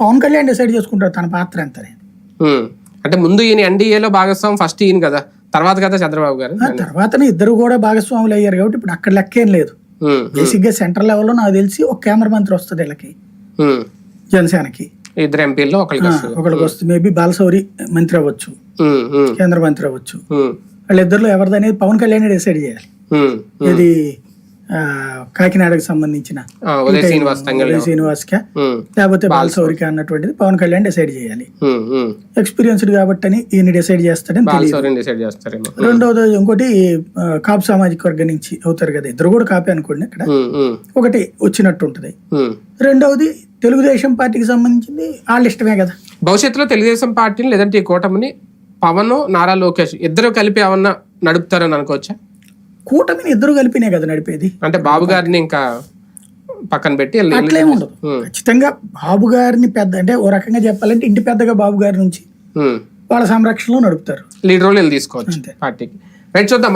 Pawan Kalyan decide చేసుకుంటారు తన పాత్ర ఎంత. అంటే ముందు ఈయన ఎన్డీఏలో భాగస్వామి ఫస్ట్ ఈయన కదా తర్వాత కదా చంద్రబాబు గారు ఆ తర్వాతనే ఇద్దరు కూడా భాగస్వాములు అయ్యారు కాబట్టి ఇప్పుడు అక్కడ లెక్కేం లేదు ఉమ్. బేసిక్గా సెంట్రల్ లెవెల్లో నాకు తెలిసి ఒక కేంద్ర మంత్రి వస్తుంది వీళ్ళకి. జనసేనకి ఇద్దరు ఎంపీల్లో ఒకరికి వస్తుంది మేబీ బాలసౌరి మంత్రి అవ్వచ్చు. కేంద్ర మంత్రి అవ్వచ్చు ఉమ్. వాళ్ళిద్దరిలో ఎవరిది అనేది పవన్ కళ్యాణ్ డిసైడ్ చేయాలి. ఇది కాకినాడకు సంబంధించిన శ్రీనివాస్క. లేకపోతే బాలసౌరిక అన్నటువంటిది పవన్ కళ్యాణ్ డిసైడ్ చేయాలి. ఎక్స్పీరియన్స్డ్ కాబట్టి అని ఈయన డిసైడ్ చేస్తాడని రెండవది ఇంకోటి కాపు సామాజిక వర్గం నుంచి అవుతారు కదా ఇద్దరు కూడా కాపే అనుకోండి ఇక్కడ. ఒకటి వచ్చినట్టు ఉంటుంది. రెండవది తెలుగుదేశం పార్టీకి సంబంధించింది వాళ్ళ ఇష్టమే కదా. భవిష్యత్తులో తెలుగుదేశం పార్టీని లేదంటే ఈ కూటమిని పవన్ నారా లోకేష్ ఇద్దరు కలిపి ఏమన్నా నడుపుతారని అనుకోవచ్చా? కూటమిని ఇద్దరు కలిపినే కదా నడిపేది అంటే బాబు గారిని ఇంకా పక్కన పెట్టి అట్లేం ఉండదు. ఖచ్చితంగా బాబు గారిని పెద్ద అంటే ఓ రకంగా చెప్పాలంటే ఇంటి పెద్దగా బాబు గారి నుంచి. వాళ్ళ సంరక్షణలో నడుపుతారు లీడ్ రోల్ తీసుకోవచ్చు. పార్టీకి రైట్ చూద్దాం